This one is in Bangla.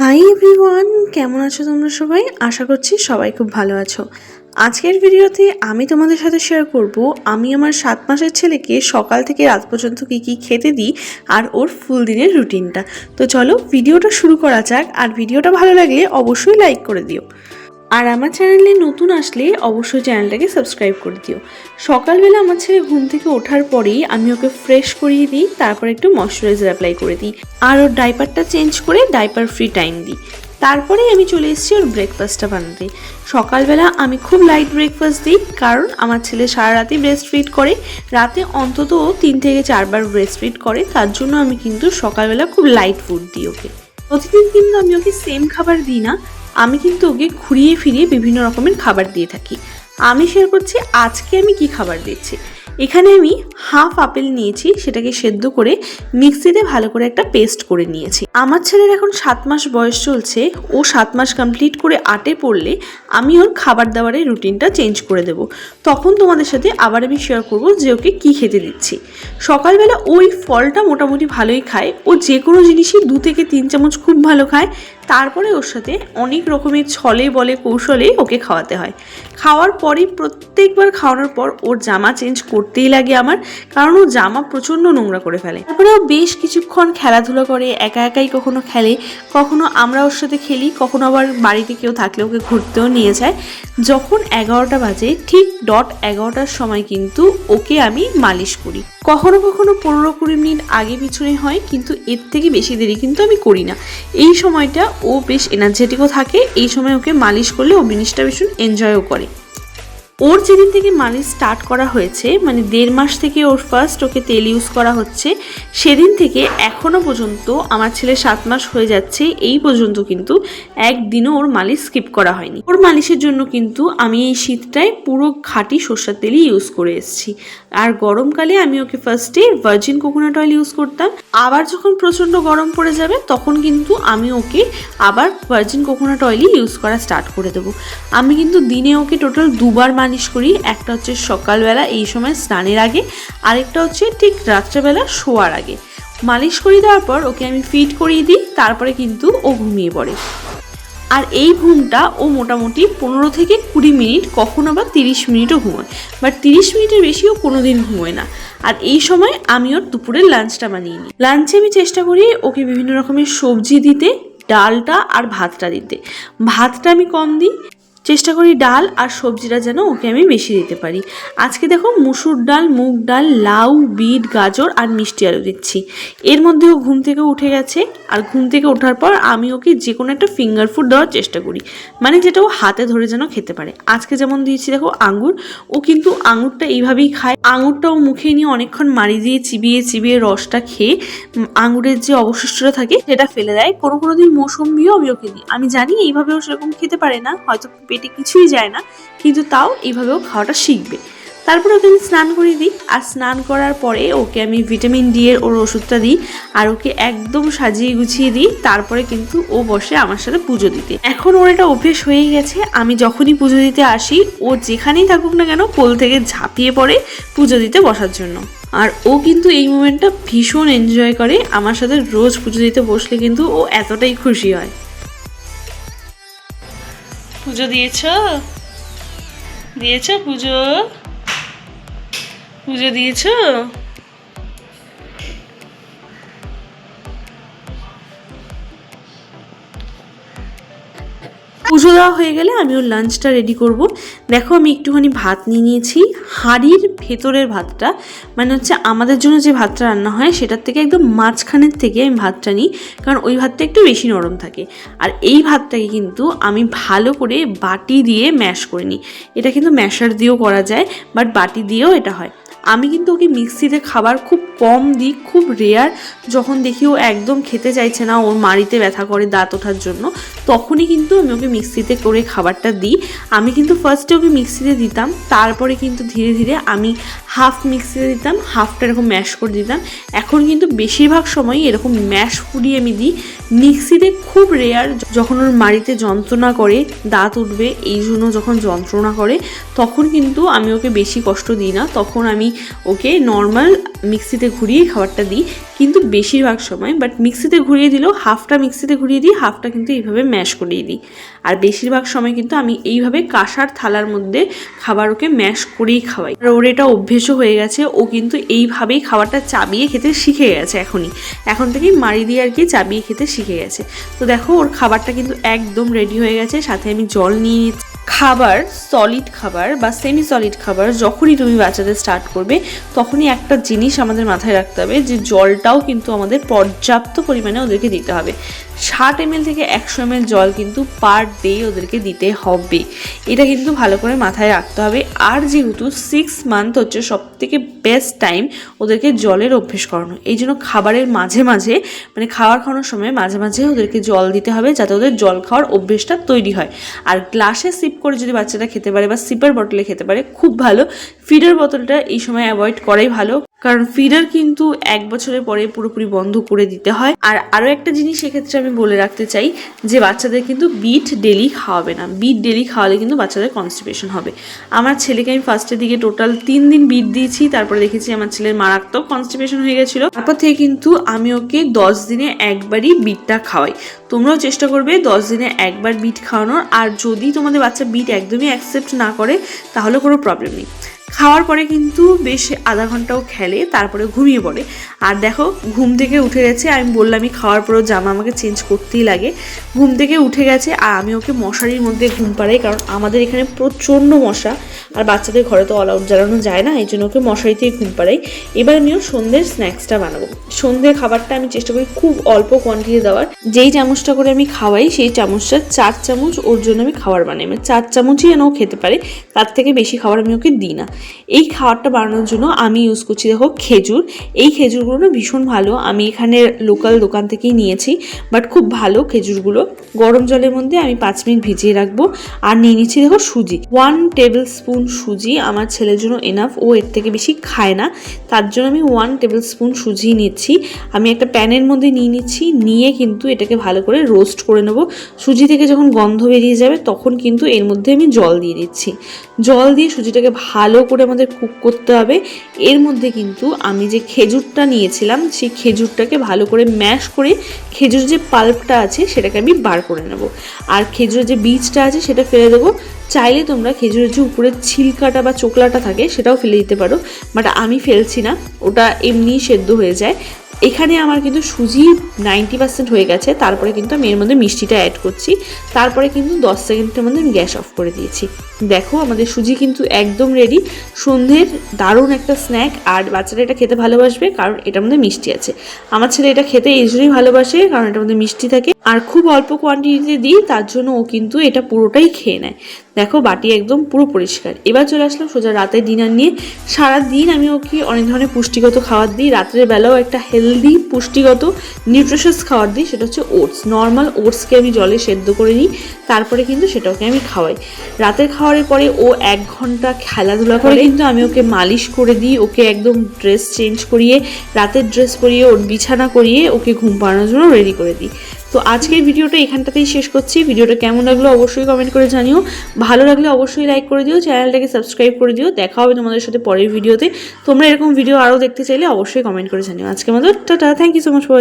হাই এভরিওয়ান কেমন আছো তোমরা সবাই? আশা করছি সবাই খুব ভালো আছো। আজকের ভিডিওতে আমি তোমাদের সাথে শেয়ার করব, আমি আমার সাত মাসের ছেলেকে সকাল থেকে রাত পর্যন্ত কী কী খেতে দিই আর ওর ফুল দিনের রুটিনটা তো চলো, ভিডিওটা শুরু করা যাক। আর ভিডিওটা ভালো লাগলে অবশ্যই লাইক করে দিও। আর আমার চ্যানেলে নতুন আসলে অবশ্যই চ্যানেলটাকে সাবস্ক্রাইব করে দিও। সকালবেলা আমার ছেলে ঘুম থেকে ওঠার পরেই আমি ওকে ফ্রেশ করিয়ে দিই, তারপর একটু ময়শ্চারাইজার অ্যাপ্লাই করে দিই। আর ওর ডাইপারটা চেঞ্জ করে ডাইপার ফ্রি টাইম দিই। তারপরে আমি চলে এসেছি ওর ব্রেকফাস্টটা বানাতে। সকালবেলা আমি খুব লাইট ব্রেকফাস্ট দিই, কারণ আমার ছেলে সারা রাতে ব্রেস্ট ফিড করে। রাতে অন্তত তিন থেকে চারবার ব্রেস্ট ফিড করে, তার জন্য আমি কিন্তু সকালবেলা খুব লাইট ফুড দিই ওকে। প্রতিদিন কিন্তু আমি ওকে সেম খাবার দিই না। আমি কিন্তু ওকে ঘুরিয়ে ফিরিয়ে বিভিন্ন রকমের খাবার দিয়ে থাকি। আমি শেয়ার করছি, আজকে আমি কি খাবার দিচ্ছি? এখানে আমি হাফ আপেল নিয়েছি, সেটাকে সেদ্ধ করে মিক্সিতে ভালো করে একটা পেস্ট করে নিয়েছি। আমার ছেলের এখন সাত মাস বয়স চলছে, ও সাত মাস কমপ্লিট করে আটে পড়লে আমি ওর খাবার দাবারের রুটিনটা চেঞ্জ করে দেব। তখন তোমাদের সাথে আবার আমি শেয়ার করব যে ওকে কী খেতে দিচ্ছি। সকালবেলা ওই ফলটা মোটামুটি ভালোই খায়, ও যে কোনো জিনিসই দু থেকে তিন চামচ খুব ভালো খায় তারপরে ওর সাথে অনেক রকমের ছলে বলে কৌশলে ওকে খাওয়াতে হয়। খাওয়ার পরেই প্রত্যেকবার খাওয়ানোর পর ওর জামা চেঞ্জ করতেই লাগে আমার, কারণ ও জামা প্রচণ্ড নোংরা করে ফেলে। তারপরে ও বেশ কিছুক্ষণ খেলাধুলা করে, একা একাই কখনো খেলে, কখনো আমরা ওর সাথে খেলি, কখনো আবার বাড়িতে কেউ থাকলে ওকে ঘুরতেও নিয়ে যায়। যখন এগারোটা বাজে, ঠিক ডট এগারোটার সময় কিন্তু ওকে আমি মালিশ করি। কখনো কখনো পনেরো কুড়ি মিনিট আগে পিছনে হয়, কিন্তু এর থেকে বেশি দেরি কিন্তু আমি করি না। এই সময়টা ও বেশ এনার্জেটিকও থাকে, এই সময় ওকে মালিশ করলে ও জিনিসটা ভীষণ এনজয়ও করে। ওর যেদিন থেকে মালিশ স্টার্ট করা হয়েছে মানে দেড় মাস থেকে ওর ফার্স্ট ওকে তেল ইউজ করা হচ্ছে, সেদিন থেকে এখনও পর্যন্ত আমার ছেলে সাত মাস হয়ে যাচ্ছে, এই পর্যন্ত কিন্তু একদিনও ওর মালিশ স্কিপ করা হয়নি। ওর মালিশের জন্য কিন্তু আমি এই শীতটায় পুরো খাঁটি সর্ষের তেলই ইউজ করে এসেছি। আর গরমকালে আমি ওকে ফার্স্টে ভার্জিন কোকোনাট অয়েল ইউজ করতাম। আবার যখন প্রচণ্ড গরম পড়ে যাবে, তখন কিন্তু আমি ওকে আবার ভার্জিন কোকোনাট অয়েলই ইউজ করা স্টার্ট করে দেবো। আমি কিন্তু দিনে ওকে টোটাল দুবার মালিশ করি। একটা হচ্ছে সকালবেলা, এই সময় স্নানের আগে। আরেকটা হচ্ছে ঠিক রাত্রেবেলা শোয়ার আগে। মালিশ করিয়ে দেওয়ার পর ওকে আমি ফিট করিয়ে দিই, তারপরে কিন্তু ও ঘুমিয়ে পড়ে। আর এই ঘুমটা ও মোটামুটি পনেরো থেকে কুড়ি মিনিট, কখনো আবার তিরিশ মিনিটও ঘুমোয়। বাট তিরিশ মিনিটের বেশিও কোনো দিন ঘুমোয় না। আর এই সময় আমি ওর দুপুরের লাঞ্চটা বানিয়ে নিই। লাঞ্চে আমি চেষ্টা করি ওকে বিভিন্ন রকমের সবজি দিতে, ডালটা আর ভাতটা দিতে। ভাতটা আমি কম দিই চেষ্টা করি ডাল আর সবজিটা যেন ওকে আমি বেশি দিতে পারি। আজকে দেখো মুসুর ডাল, মুগ ডাল, লাউ, বিট, গাজর আর মিষ্টি আলু দিচ্ছি। এর মধ্যেও ঘুম থেকে উঠে গেছে আর ঘুম থেকে ওঠার পর আমি ওকে যে কোনো একটা ফিঙ্গার ফুড দেওয়ার চেষ্টা করি মানে যেটা ও হাতে ধরে যেন খেতে পারে। আজকে যেমন দিয়েছি দেখো আঙুর ও কিন্তু আঙুরটা এইভাবেই খায়। আঙুরটা ও মুখে নিয়ে অনেকক্ষণ মারি দিয়ে চিবিয়ে চিবিয়ে রসটা খেয়ে আঙুরের যে অবশিষ্টটা থাকে সেটা ফেলে দেয়। কোনো কোনো দিন মৌসম্বিও আমি ওকে দিই। আমি জানি এইভাবেও সেরকম খেতে পারে না, হয়তো পেটে কিছুই যায় না, কিন্তু তাও এইভাবেও খাওয়াটা শিখবে। তারপর ওকে আমি স্নান করে দিই, আর স্নান করার পরে ওকে আমি ভিটামিন ডি এর ওর ওষুধটা দিই, আর ওকে একদম সাজিয়ে গুছিয়ে দিই, তারপরে কিন্তু ও বসে আমার সাথে পুজো দিতে। এখন ওর এটা অভ্যেস হয়ে গেছে, আমি যখনই পুজো দিতে আসি, ও যেখানেই থাকুক না কেন কোল থেকে ঝাঁপিয়ে পড়ে পুজো দিতে বসার জন্য। আর ও কিন্তু এই মোমেন্টটা ভীষণ এনজয় করে, আমার সাথে রোজ পুজো দিতে বসলে কিন্তু ও এতটাই খুশি হয়। পুজো দিয়েছ? দিয়েছ পুজো? পুজো দিয়েছ? পুজো দেওয়া হয়ে গেলে আমি ওর লাঞ্চটা রেডি করব। দেখো, আমি একটুখানি ভাত নিয়ে নিয়েছি। হাঁড়ির ভেতরের ভাতটা মানে হচ্ছে আমাদের জন্য যে ভাতটা রান্না হয়, সেটার থেকে একদম মাঝখানের থেকে আমি ভাতটা নিই, কারণ ওই ভাতটা একটু বেশি নরম থাকে। আর এই ভাতটাকে কিন্তু আমি ভালো করে বাটি দিয়ে ম্যাশ করে নিই। এটা কিন্তু ম্যাশার দিয়েও করা যায় বাট বাটি দিয়েও এটা হয়। আমি কিন্তু ওকে মিক্সিতে খাবার খুব কম দিই, খুব রেয়ার যখন দেখি ও একদম খেতে চাইছে না, ওর মাড়িতে ব্যথা করে দাঁত ওঠার জন্য, তখনই কিন্তু আমি ওকে মিক্সিতে করে খাবারটা দিই। আমি কিন্তু ফার্স্টে ওকে মিক্সিতে দিতাম, তারপরে কিন্তু ধীরে ধীরে আমি হাফ মিক্সিতে দিতাম হাফটা এরকম ম্যাশ করে দিতাম। এখন কিন্তু বেশিরভাগ সময়ই এরকম ম্যাশ ফুডিয়ে আমি দিই। মিক্সিতে খুব রেয়ার যখন ওর মাড়িতে যন্ত্রণা করে, দাঁত উঠবে, এই জন্য যখন যন্ত্রণা করে, তখন কিন্তু আমি ওকে বেশি কষ্ট দিই না। তখন আমি ওকে নর্মাল মিক্সিতে ঘুরিয়ে খাবারটা দিই, কিন্তু বেশিরভাগ সময় বাট মিক্সিতে ঘুরিয়ে দিলেও হাফটা মিক্সিতে ঘুরিয়ে দিই, হাফটা কিন্তু এইভাবে ম্যাশ করিয়ে দিই। আর বেশিরভাগ সময় কিন্তু আমি এইভাবে কাঁসার থালার মধ্যে খাবার ওকে ম্যাশ করেই খাওয়াই। আর ওর এটা অভ্যেসও হয়ে গেছে, ও কিন্তু এইভাবেই খাবারটা চাবিয়ে খেতে শিখে গেছে এখনই। এখন থেকেই মারি দিয়ে আর কি চাবিয়ে খেতে শিখে গেছে। তো দেখো, ওর খাবারটা কিন্তু একদম রেডি হয়ে গেছে, সাথে আমি জল নিয়ে নিচ্ছি। খাবার সলিড খাবার বা সেমি সলিড খাবার যখনই তুমি বাচ্চাদের স্টার্ট করবে, তখনই একটা জিনিস আমাদের মাথায় রাখতে হবে যে জলটাও কিন্তু আমাদের পর্যাপ্ত পরিমাণে ওদেরকে দিতে হবে। ষাট এম থেকে একশো এম জল কিন্তু পার ডে ওদেরকে দিতে হবে। এটা কিন্তু ভালো করে মাথায় রাখতে হবে। আর যেহেতু সিক্স মান্থ হচ্ছে সব থেকে বেস্ট টাইম ওদেরকে জলের অভ্যেস করানো। এই জন্য খাবারের মাঝে মাঝে মানে খাবার খাওয়ানোর সময় মাঝে মাঝে ওদেরকে জল দিতে হবে যাতে ওদের জল খাওয়ার অভ্যেসটা তৈরি হয়। আর গ্লাসে সিপ করে যদি বাচ্চাটা খেতে পারে বা সিপার বটলে খেতে পারে, খুব ভালো। ফিডার বোতলটা এই সময় অ্যাভয়েড করাই ভালো। কারণ ফিডার কিন্তু এক বছরের পরে পুরোপুরি বন্ধ করে দিতে হয়। আর আরও একটা জিনিস সেক্ষেত্রে আমি বলে রাখতে চাই যে বাচ্চাদের কিন্তু বিট ডেলি খাওয়াবে না। বিট ডেলি খাওয়ালে কিন্তু বাচ্চাদের কনস্টিপেশন হবে। আমার ছেলেকে আমি ফার্স্টের দিকে টোটাল তিন দিন বিট দিয়েছি, তারপরে দেখেছি আমার ছেলের মারাত্মক কনস্টিপেশন হয়ে গেছিল। তারপর থেকে কিন্তু আমি ওকে দশ দিনে একবারই বিটটা খাওয়াই। তোমরাও চেষ্টা করবে দশ দিনে একবার বিট খাওয়ানোর। আর যদি তোমাদের বাচ্চা বিট একদমই অ্যাকসেপ্ট না করে, তাহলে কোনো প্রবলেম নেই। খাওয়ার পরে কিন্তু বেশ আধা ঘন্টাও খেলে তারপরে ঘুমিয়ে পড়ে। আর দেখো, ঘুম থেকে উঠে গেছে আমি বললামই খাওয়ার পরও জামা আমাকে চেঞ্জ করতেই লাগে। ঘুম থেকে উঠে গেছে, আর আমি ওকে মশারির মধ্যে ঘুম পাড়াই, কারণ আমাদের এখানে প্রচণ্ড মশা, আর বাচ্চাদের ঘরে তো অল আউট জ্বালানো যায় না, এই জন্য ওকে মশারিতেই ঘুম পাড়াই। এবার আমিও সন্ধ্যের স্ন্যাক্সটা বানাবো। সন্ধ্যের খাবারটা আমি চেষ্টা করি খুব অল্প কোয়ান্টিটি দেওয়ার। যেই চামচটা করে আমি খাওয়াই, সেই চামচটা চার চামচ ওর জন্য আমি খাবার বানাই। মানে চার চামচই যেন ও খেতে পারে, তার থেকে বেশি খাবার আমি ওকে দিই না। এই খাবারটা বানানোর জন্য আমি ইউজ করছি, দেখো, খেজুর। এই খেজুরগুলো না ভীষণ ভালো। আমি এখানে লোকাল দোকান থেকেই নিয়েছি বাট খুব ভালো খেজুরগুলো। গরম জলের মধ্যে আমি পাঁচ মিনিট ভিজিয়ে রাখব। আর নিয়ে নিচ্ছি দেখো সুজি। ওয়ান টেবিল স্পুন সুজি আমার ছেলের জন্য এনাফ ও এর থেকে বেশি খায় না। তার জন্য আমি ওয়ান টেবিল স্পুন সুজি নিচ্ছি। আমি একটা প্যানের মধ্যে নিয়ে নিচ্ছি। নিয়ে কিন্তু এটাকে ভালো করে রোস্ট করে নেব। সুজি থেকে যখন গন্ধ বেরিয়ে যাবে, তখন কিন্তু এর মধ্যে আমি জল দিয়ে দিচ্ছি। জল দিয়ে সুজিটাকে ভালো করে আমাদের কুক করতে হবে। এর মধ্যে কিন্তু আমি যে খেজুরটা নিয়েছিলাম সেই খেজুরটাকে ভালো করে ম্যাশ করে খেজুর যে পাল্পটা আছে, সেটাকে আমি বার করে নেব। আর খেজুরের যে বীজটা আছে, সেটা ফেলে দেবো। চাইলে তোমরা খেজুরের যে উপরের ছিলকাটা বা চোকলাটা থাকে, সেটাও ফেলে দিতে পারো। বাট আমি ফেলছি না, ওটা এমনি সেদ্ধ হয়ে যায়। এখানে আমার কিন্তু সুজি নাইনটি পার্সেন্ট হয়ে গেছে, তারপরে কিন্তু আমি এর মধ্যে মিষ্টিটা অ্যাড করছি, তারপরে কিন্তু দশ সেকেন্ডের মধ্যে আমি গ্যাস অফ করে দিয়েছি। দেখো আমাদের সুজি কিন্তু একদম রেডি সন্ধ্যের দারুণ একটা স্ন্যাক আর বাচ্চারা এটা খেতে ভালোবাসবে কারণ এটার মধ্যে মিষ্টি আছে। আমার ছেলে এটা খেতে এই জন্যই ভালোবাসে, কারণ এটার মধ্যে মিষ্টি থাকে, আর খুব অল্প কোয়ান্টিটিতে দিই, তার জন্য ও কিন্তু এটা পুরোটাই খেয়ে নেয়। দেখো বাটি একদম পুরো পরিষ্কার। এবার চলে আসলাম সোজা রাতে ডিনার নিয়ে। সারা দিন আমি ওকে অনেক ধরনের পুষ্টিগত খাবার দিই। রাত্রের বেলাও একটা হেলদি পুষ্টিগত নিউট্রিশাস খাবার দিই সেটা হচ্ছে ওটস নর্মাল ওটসকে আমি জলে সেদ্ধ করে নিই তারপরে কিন্তু সেটাকে আমি খাওয়াই। রাতের খাওয়ারের পরে ও এক ঘণ্টা খেলাধুলা করে কিন্তু আমি ওকে মালিশ করে দিই ওকে একদম ড্রেস চেঞ্জ করিয়ে রাতের ড্রেস পরিয়ে ওর বিছানা করিয়ে ওকে ঘুম পাড়ানোর জন্য রেডি করে দিই। তো আজকের ভিডিওটা এখানটাতেই শেষ করছি। ভিডিওটা কেমন লাগল অবশ্যই কমেন্ট করে জানিও। ভালো লাগলে অবশ্যই লাইক করে দিও চ্যানেলটাকে সাবস্ক্রাইব করে দিও। দেখা হবে তোমাদের সাথে পরের ভিডিওতে। তোমরা এরকম ভিডিও আরও দেখতে চাইলে অবশ্যই কমেন্ট করে জানিও। আজকে মতো, tata thank you so much for